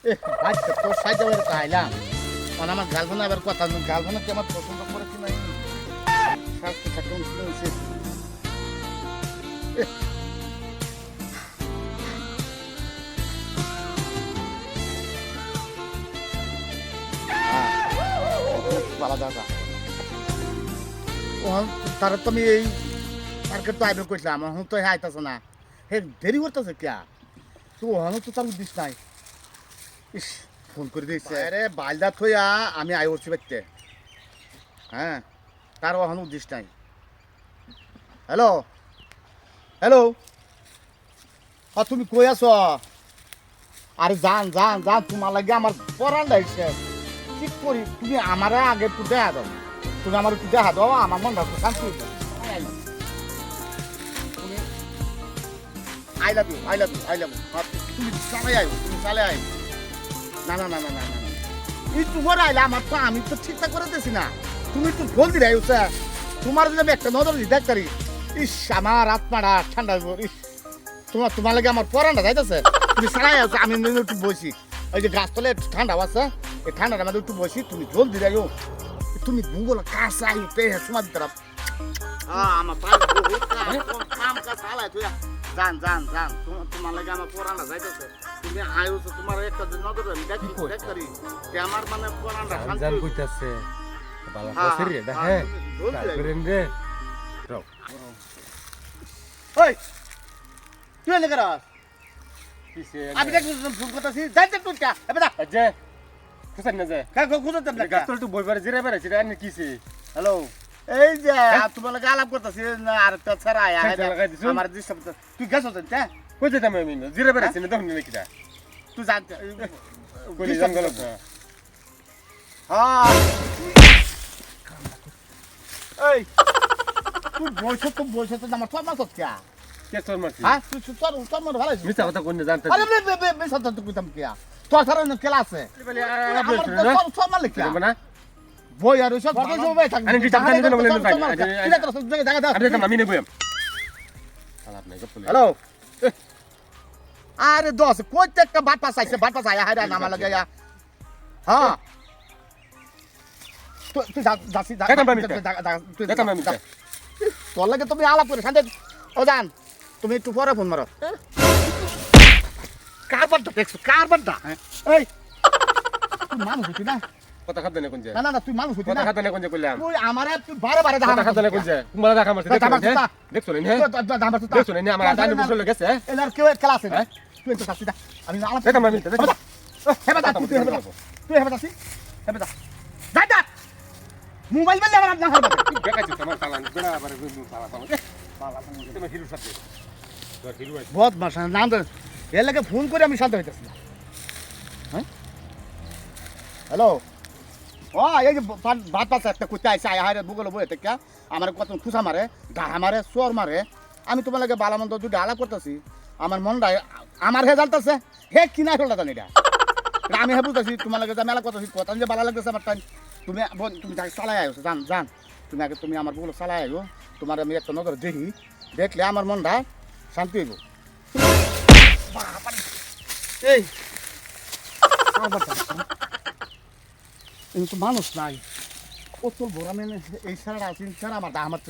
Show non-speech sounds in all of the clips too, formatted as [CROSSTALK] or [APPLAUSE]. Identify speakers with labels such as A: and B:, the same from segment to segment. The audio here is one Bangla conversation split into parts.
A: মানে কি কি নাই? দাদা। ওহন তার তো আমি এই মার্কেট তো আইবে কইছিলাম। এখন তো হ্যাঁ আইতাছে না। হে, দেরি করতেছে কিয়া? তো ওহন তো তার উদ্দেশ্য নাই। ইস ফোন করে দিয়েছে। আরে বালদা থইয়া আমি আই উঠছি বাচ্চে হ্যাঁ তার ওহন উদ্দেশ্য নাই। হ্যালো হ্যালো আর তুমি কই আছো? আরে যান যান যান তোমার লাগে আমার পড়ান লাগছে। কি করি? তুমি আমারে আগে একটু দেখা দাও। তুমি আমার একটু দেখা দাও আমার মনটা একটু শান্তি I love you I love you I love you. তুমি চালাই আইও তুমি চালাই আইও। না না না না না না না। এই তোমার আইলে আমার তো আমি তো ঠিকঠাক করে দিছি না। তুমি একটু ভুল দিলে আইও স্যার তোমার যদি আমি একটা নজর দিই দেখ করি ইস আমার আত্মাটা ঠান্ডা হইব ইস। তোমার তোমার লাগে আমার পরানটা যাইতেছে? তুমি চালাই আছো আমি নিজে একটু বসি ওই যে গাছতলে একটু ঠান্ডা আছে এই ঠান্ডাটা মধ্যে একটু বসি তুমি জলদি আইও তুমি ভূগোল কাছে আইও তে সময় দিতে রাখ আমার পায়ে বহুত কাম, কোন কাম কাজ চালাই তুই জান জান জান। তোমার লাগে আমার পরানটা যাইতেছে। তুমি তো তোমার একটা দিন নজর আমি দেখি
B: কি
A: দেখ যে আমার মানে পরানটা শান্তি হইব।
B: কইতাছে। বালা
A: হ্যাঁ,
B: কইছে রে
A: হ্যাঁ,
B: দেখে।
A: তুমি জলদি আইও।
B: করেন রে। রও
A: ওই! তুই এনে করাস
B: কিসে
A: আমি দেখ করতেছি যাইতে তুই কা এবে দা
B: যে খুশান না যে?
A: কা খুঁজতে না
B: গাতল তো বই পারে জিরে পারে জিরে আনি কিসে?
A: হ্যালো? এই যে তোমার লাগে আলাপ করতেছি আর তো ছাড়া
B: হ্যাঁ,
A: আমার ডিস্টার্ব তুই গেছ তো তে
B: কই যেতাম আমি? জিরে পারে চিনে দেখুন নাকি
A: তুই জানতে
B: জান
A: হ্যাঁ। এই তুই বসে তো বসে তো আমার তোর মাছ কে
B: কে তোর মারছি?
A: হ্যাঁ তুই তোর তোর মনে ভালো
B: মিছা কথা কোন জানতে
A: আরে বে বে বে সাথে তুই কইতাম কে তোর সারা কেলা আছে। আমার তোর তোর মারলে কে
B: না?
A: আর ওইসব কত সময় থাকবে।
B: বলে আমি নেব আলাপ নাই গপ
A: হ্যালো। আরে দোষ কইতে একটা বাট পাস আইছে বাট পাস আয়া হাইরা নামা লাগে ইয়া হ্যাঁ। তুই তুই যাসি যা তুই। তোর লাগে তুমি আলাপ করে শান্তি। ও জান তুমি একটু পরে ফোন মারো। কার বাটটা দেখছ? কার বাটটা এই। মানুষ না?
B: কথা খাদ্য কোন যে
A: না না না তুই মানুষ
B: কথা খাদ্য কোন যে কইলাম।
A: তুই আমারে তুই বারে বারে
B: কথা খাদ্য কোন যে কুমালা দেখা মারছে
A: দেখা মারছে,
B: দেখছ নি? দেখছ নি আমার আদানি বুঝলে গেছে
A: এলার কেউ খেলা আছে? তুই তো সাথে আমি না আলাপ
B: দেখতাম আমি দেখতাম
A: হেবে দা তুই হেবে দা তুই হেবে দাসি হেবে দা যা যা। মোবাইল বেলে আমার না হারবে
B: দেখাচ্ছি তোমার সালান বেড়া আবার সালা সালা তুমি হিরু সাথে। তোর হিরু আছে।
A: বহুত মাসা নাম এর লাগে ফোন করে আমি শান্ত হইতেছি না। হ্যাঁ? হ্যালো? ও এই যে ভাত- পাশে একটা কুত্তা আইসে আয় হারে ভূগোল বই থেকে। আমার কত খুশা মারে ডাহা মারে, চোর মারে। আমি লাগে বালামন্দ দুটো আলাপ করতেছি। আমার মনটা, আমার হে জ্বালতেছে হে কিনা ফেলটা জানি এটা। আমি হে বুঝতেছি তোমার লাগে যে মেলা করতেছি, কথা যে ভালো লাগতেছে আমার টাইম। তুমি তুমি যাকে চালাই আইছো, জান জান। তুমি আগে, তুমি আমার বগুলো চালাই আইবো। তোমার আমি একটা নজর দেখি, দেখলে আমার মনটা শান্তি হইব। এই! [LAUGHS] আবার যাচ্ছে না। এই তো মানুষ নাই। কত বড় মেনে এই সারা আছে সারা আমার দা আমার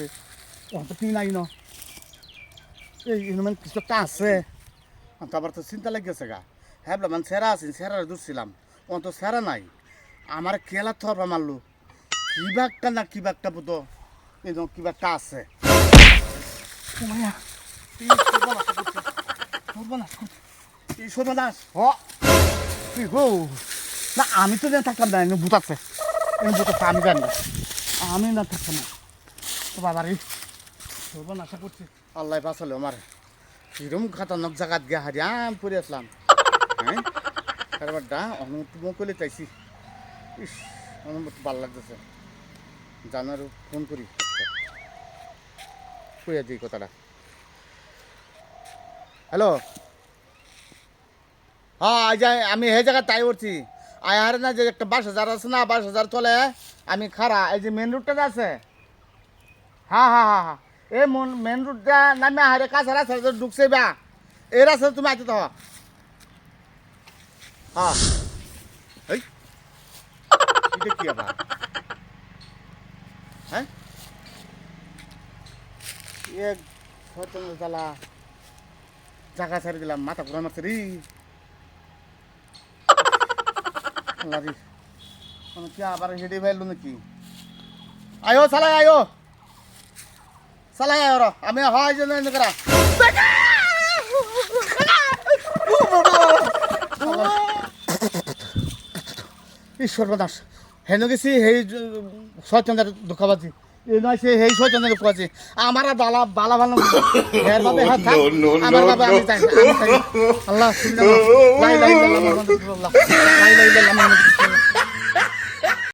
A: ও তো তুই নাই ন। এই মানে কিছু একটা আছে। তারপর তো চিন্তা লেগেছে গা। হ্যাঁ মানে সেরা আছে সেরা দুছিলাম ও তো সেরা নাই। আমার কেলা থরবা মারলো। কিবা একটা না কিবা একটা বুধ এই কিবা একটা আছে। সর্বনাশ। সর্বনাশ হ। তুই গো না, আমি তো যেন থাকতাম না এনে ভূত আছে। এনে ভূত আমি জানি না। আমি না থাকতাম না। তো বাবার এই সর্বনাশা করছি। আল্লাহ বাঁচালো আমার। কিরম খাতারনক জায়গাত গিয়ে হারি, আম পড়ে আসলাম। হ্যাঁ? কারবারটা অনুমতি করে চাইছি। ইস অনুমতি ভালো লাগতেছে। জানার ফোন করি। কইয়া দিই কথাটা। হ্যালো? হ্যাঁ আমি এই জায়গায় তাই করছি আয় আরে না যে একটা বাস হাজার আছে না বাস হাজার চলে। আমি খারা এই যে মেন রুটটা আছে? হ্যাঁ হ্যাঁ হ্যাঁ হ্যাঁ এই মেন রুটটা নামে হারে কাছে রাস্তা ঢুকছে বা। এই রাস্তা তুমি আইতে তো হ্যাঁ এটা কি আবার? হ্যাঁ? এক জায়গা ছেড়ে দিলাম, মাথা ঘুরা মারছে রে। আল্লাহ রে মানে কি আবার আয়ো চালাই আয়ো। চালাই আয়ো আমি হয় যে করা। ঈশ্বর দাস হেন গেছি সেই সচন্দ্রের দুঃখাবাজি এই নয় সে সেই সচন্দ্রের দুঃখাবাজি আমার আর বালা বালা ভালো হের বাবে হাত থাক আমার বাবে আমি চাই আল্লাহ ইল্লাল্লাহ মুহাম্মাদুর রাসূলুল্লাহ ইল্লাল্লাহ মুহাম্মাদুর রাসূলুল্লাহ